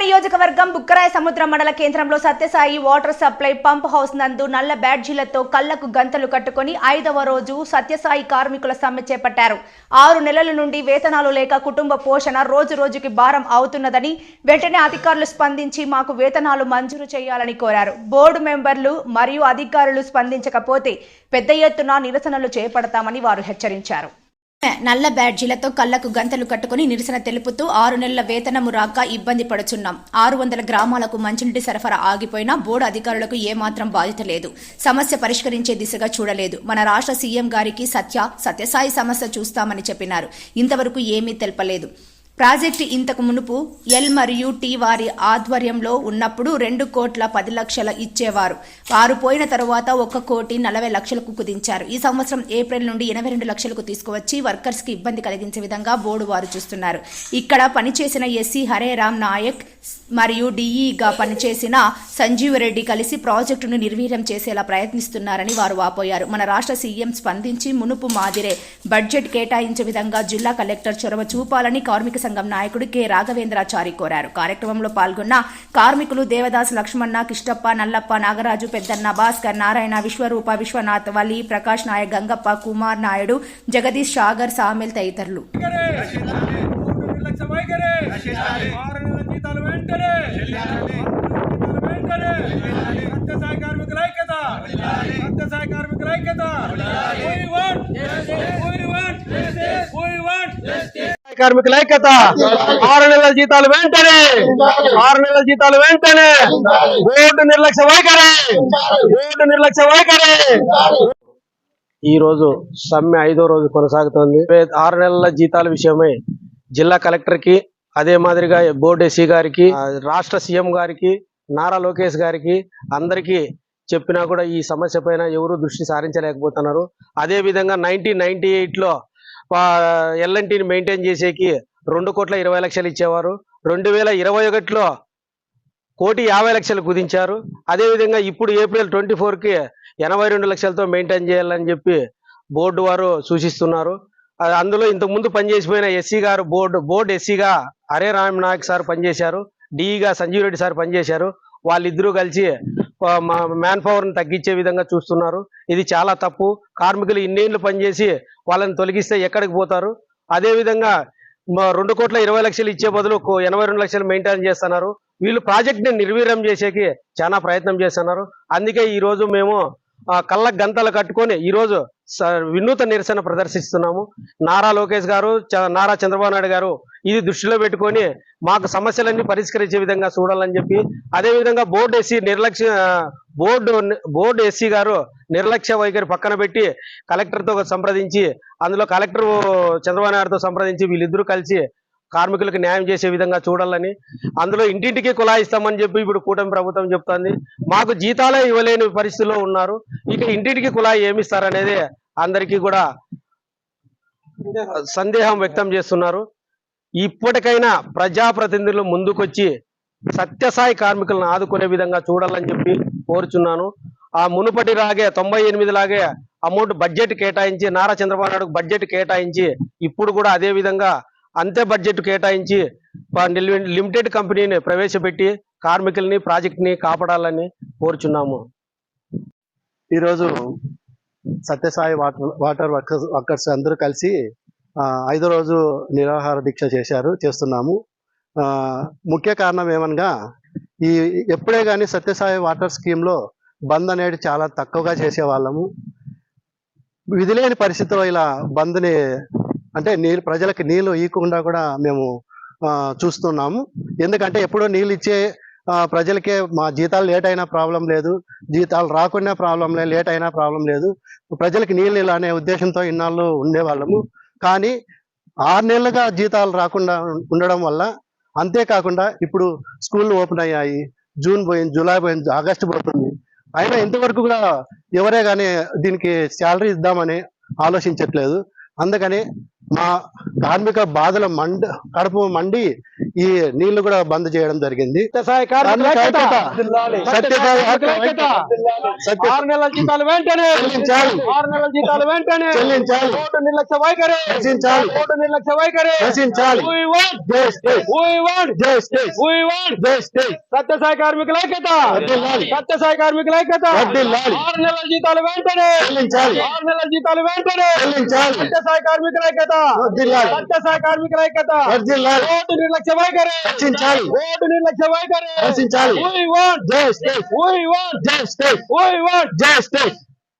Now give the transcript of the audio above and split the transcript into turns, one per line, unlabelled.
నియోజకవర్గం బుక్కరాయ సముద్ర మండల కేంద్రంలో Satyasai water supply pump house నందు నల్ల బ్యాడ్జీలతో కళ్ళకు గంతలు కట్టుకొని ఐదవ రోజు సత్యసాయి కార్మికుల సమ్మె చేపట్టారు. ఆరు నెలల నుండి వేతనాలు లేక కుటుంబ పోషణ రోజు రోజుకి భారం అవుతున్నదని వెంటనే అధికారులు స్పందించి మాకు వేతనాలు మంజూరు చేయాలని కోరారు. బోర్డు మెంబర్లు మరియు అధికారులు స్పందించకపోతే పెద్ద ఎత్తున నిరసనలు చేపడతామని వారు హెచ్చరించారు. నల్ల బ్యాడ్జీలతో కళ్ళకు గంతలు కట్టుకుని నిరసన తెలుపుతూ ఆరు నెలల వేతనము రాక ఇబ్బంది పడుచున్నాం. ఆరు వందల గ్రామాలకు మంచినీటి సరఫరా ఆగిపోయినా బోర్డు అధికారులకు ఏమాత్రం బాధ్యత లేదు. సమస్య పరిష్కరించే దిశగా చూడలేదు. మన రాష్ట్ర సీఎం గారికి సత్య సత్యసాయి సమస్య చూస్తామని చెప్పినారు. ఇంతవరకు ఏమీ తెలపలేదు. ప్రాజెక్టు ఇంతకు మునుపు ఎల్ మరియు టీ వారి ఆధ్వర్యంలో ఉన్నప్పుడు రెండు కోట్ల పది లక్షల ఇచ్చేవారు. వారు పోయిన తరువాత ఒక కోటి నలభై లక్షలకు కుదించారు. ఈ సంవత్సరం ఏప్రిల్ నుండి ఎనభై రెండు లక్షలకు తీసుకువచ్చి వర్కర్స్కి ఇబ్బంది కలిగించే విధంగా బోర్డు వారు చూస్తున్నారు. ఇక్కడ పనిచేసిన ఎస్సీ హరేరామ్ నాయక్ మరియు డిఈగా పనిచేసిన సంజీవ్ రెడ్డి కలిసి ప్రాజెక్టును నిర్వీర్యం చేసేలా ప్రయత్నిస్తున్నారని వారు వాపోయారు. మన రాష్ట్ర సీఎం స్పందించి మునుపు మాదిరే బడ్జెట్ కేటాయించే విధంగా జిల్లా కలెక్టర్ చొరవ చూపాలని కార్మిక సంఘం నాయకుడు కె. రాఘవేంద్రాచారి కోరారు. కార్యక్రమంలో పాల్గొన్న కార్మికులు దేవదాస్ లక్ష్మణ కిష్టప్ప నల్లప్ప నాగరాజు పెద్దన్న భాస్కర్ నారాయణ విశ్వరూప విశ్వనాథ్ వలి ప్రకాష్ నాయక్ గంగప్ప కుమార్ నాయుడు జగదీష్ సాగర్ సామిల్ తదితరులు.
కార్మికుల ఐక్యత కార్మికుల ఐక్యత కార్మికుల ఐక్యత. ఆరు నెలల జీతాలు వెంటనే. ఆరు నెలల జీతాలు వెంటనే. ఓటు నిర్లక్ష్య వైఖరి. ఓటు నిర్లక్ష్య వైఖరి. ఈ రోజు సమ్మె ఐదో రోజు కొనసాగుతోంది. ఆరు నెలల జీతాల విషయమై జిల్లా కలెక్టర్కి అదే మాదిరిగా బోర్డు ఎస్సీ గారికి రాష్ట్ర సీఎం గారికి నారా లోకేష్ గారికి అందరికీ చెప్పినా కూడా ఈ సమస్య పైన ఎవరు దృష్టి సారించలేకపోతున్నారు. అదే విధంగా నైన్టీన్ నైన్టీ ఎయిట్లో ఎల్ఎన్టీని మెయింటైన్ చేసేకి రెండు కోట్ల ఇరవై లక్షలు ఇచ్చేవారు. రెండు వేల ఇరవై ఒకటిలో కోటి యాభై లక్షలు కుదించారు. అదేవిధంగా ఇప్పుడు ఏప్రిల్ ట్వంటీ ఫోర్కి ఎనభై రెండు లక్షలతో మెయింటైన్ చేయాలని చెప్పి బోర్డు వారు సూచిస్తున్నారు. అందులో ఇంతకుముందు పనిచేసిపోయిన ఎస్సీ గారు బోర్డు బోర్డు ఎస్సీగా హరే రామ్ నాయక్ సార్ పనిచేశారు. డిఈగా సంజీవ్ రెడ్డి సార్ పనిచేశారు. వాళ్ళిద్దరూ కలిసి మ్యాన్ పవర్ని తగ్గించే విధంగా చూస్తున్నారు. ఇది చాలా తప్పు. కార్మికులు ఇన్నేళ్ళు పనిచేసి వాళ్ళని తొలగిస్తే ఎక్కడికి పోతారు? అదేవిధంగా రెండు కోట్ల ఇరవై లక్షలు ఇచ్చే బదులు ఎనభై రెండు లక్షలు మెయింటైన్ చేస్తున్నారు. వీళ్ళు ప్రాజెక్ట్ని నిర్వీర్యం చేసేకి చాలా ప్రయత్నం చేస్తున్నారు. అందుకే ఈరోజు మేము కళ్ళ గంతలు కట్టుకొని ఈరోజు స- వినూత నిరసన ప్రదర్శిస్తున్నాము. నారా లోకేష్ గారు చ- నారా చంద్రబాబు నాయుడు గారు ఇది దృష్టిలో పెట్టుకొని మాకు సమస్యలన్నీ పరిష్కరించే విధంగా చూడాలని చెప్పి అదేవిధంగా బోర్డు ఎస్సీ నిర్లక్ష్య బోర్డు బోర్డు ఎస్సీ గారు నిర్లక్ష్య వైఖరి పక్కన పెట్టి కలెక్టర్తో సంప్రదించి అందులో కలెక్టర్ చంద్రబాబు నాయుడుతో సంప్రదించి వీళ్ళిద్దరూ కలిసి కార్మికులకు న్యాయం చేసే విధంగా చూడాలని అందులో ఇంటింటికి కులాయి ఇస్తామని చెప్పి ఇప్పుడు కూటమి ప్రభుత్వం చెప్తోంది. మాకు జీతాలే ఇవ్వలేని పరిస్థితిలో ఉన్నారు. ఇక ఇంటింటికి కులాయి ఏమిస్తారనేది అందరికీ కూడా సందేహం వ్యక్తం చేస్తున్నారు. ఇప్పటికైనా ప్రజాప్రతినిధులు ముందుకొచ్చి సత్యసాయి కార్మికులను ఆదుకునే విధంగా చూడాలని చెప్పి కోరుచున్నాను. ఆ మునుపటి లాగే తొంభై ఎనిమిది లాగే అమౌంట్ బడ్జెట్ కేటాయించి నారా చంద్రబాబు నాయుడు బడ్జెట్ కేటాయించి ఇప్పుడు కూడా అదే విధంగా అంతే బడ్జెట్ కేటాయించి లిమిటెడ్ కంపెనీని ప్రవేశపెట్టి కార్మికుల్ని ప్రాజెక్ట్ని కాపాడాలని కోరుచున్నాము.
ఈరోజు Sathya Sai water water workers workers అందరూ కలిసి ఐదో రోజు నిరాహార దీక్ష చేశారు చేస్తున్నాము. ముఖ్య కారణం ఏమనగా ఈ ఎప్పుడే కానీ సత్యసాయి వాటర్ స్కీమ్లో బంద్ అనేది చాలా తక్కువగా చేసేవాళ్ళము. విధిలేని పరిస్థితిలో ఇలా బంద్ని అంటే నీళ్ళు ప్రజలకు నీళ్ళు ఇవ్వకుండా కూడా మేము చూస్తున్నాము. ఎందుకంటే ఎప్పుడో నీళ్ళు ఇచ్చే ప్రజలకే మా జీతాలు లేట్ అయినా ప్రాబ్లం లేదు. జీతాలు రాకుండా ప్రాబ్లం లేదు లేట్ అయినా ప్రాబ్లం లేదు. ప్రజలకు నీళ్ళు ఇలా అనే ఉద్దేశంతో ఇన్నాళ్ళు ఉండేవాళ్ళము. కానీ ఆరు నెలలుగా జీతాలు రాకుండా ఉండడం వల్ల అంతేకాకుండా ఇప్పుడు స్కూళ్ళు ఓపెన్ అయ్యాయి. జూన్ పోయింది జూలై పోయింది ఆగస్టు పోతుంది. అయినా ఇంతవరకు కూడా ఎవరే కానీ దీనికి శాలరీ ఇద్దామని ఆలోచించట్లేదు. అందుకని మా కార్మిక బాధల మండ కడుపు మండి ఈ నీళ్ళు కూడా బంద్ చేయడం జరిగింది.
సత్యసాయి కార్మికుల ఐక్యత.
సత్యసాయి
కార్మికుల ఐక్యత. ఆరు నెలల జీతాలు వెంటనే. ఆరు నెలల జీతాలు వెంటనే. సత్యసాయి కార్మికుల ఐక్యత. సత్యసాయి కార్మికుల ఐక్యత. నిర్లక్ష్య వైఖరి
నశించాలి.
ఓటు నిర్లక్ష్య వైఖరి
నశించాలి.
We want
Justice.
We want
Justice.
We want
Justice.